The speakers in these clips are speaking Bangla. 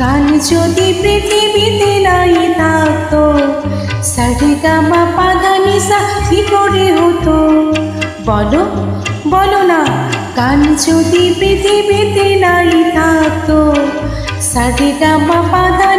গান যদি পৃথিবীতে নাই থাকতো সারে গামা পাধা নিসা কি করে হতো। বলো বলো না গান যদি পৃথিবীতে নাই থাকতো সারে গামা পাধা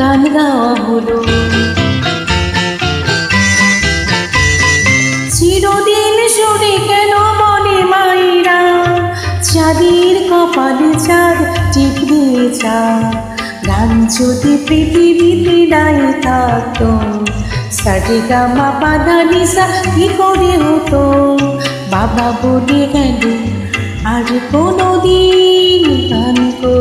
গান গাওয়া হলো। চিরদিন সরে কেন বলে মায়েরা? চাঁদের কপালে চাঁদ টিপ চা গান যদি পৃথিবীতে নাই থাকতো সারে গামা পাধা নিসা কি করে হতো? বাবা বলে গেল, আর কোনো দিন গান করো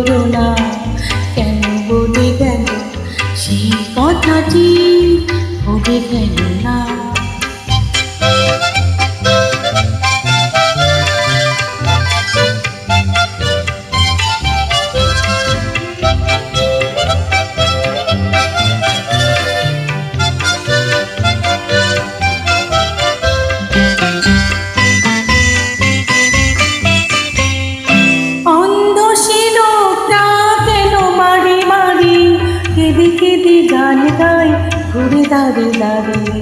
কেঁদে কেঁদে গান গাই, ঘুরে দাঁড়ে দাঁড়িয়ে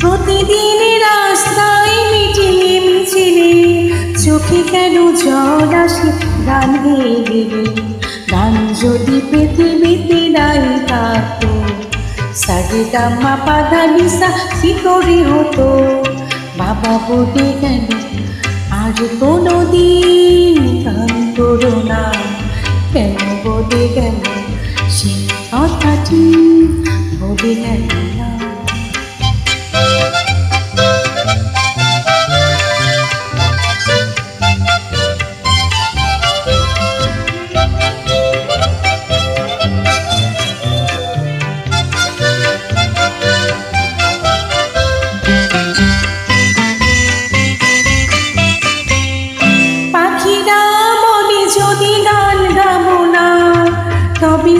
প্রতিদিন রাস্তায় মিটিয়ে মিছিলে, চোখে কেন জল আসে গান গেয়ে গেলে গান যদি পৃথিবীতে নাই থাকতো সারে গামা পাধা নিসা কি করে হতো? বাবা বলে গেল আর কোনো দিন গান করো না। কেন বলে গেল? সে কথাটি বলে গেল।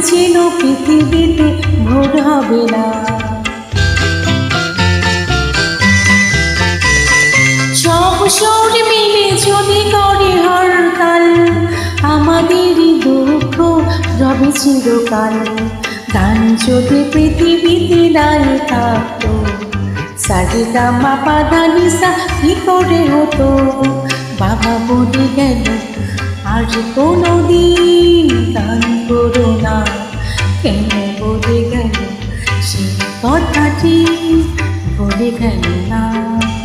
যেন পৃথিবীতে ভোর হবে না। সব সুর মিলে যদি করে হরতাল, আমাদেরই দুঃখ রবে চিরকাল। গান যদি পৃথিবীতে নাই থাকতো সারে গামা পাধা নিসা কি করে হতো? বাবা বলে গেল আর কোনো দিন গান করো বলে গেল সে কথাটি বলে গেল না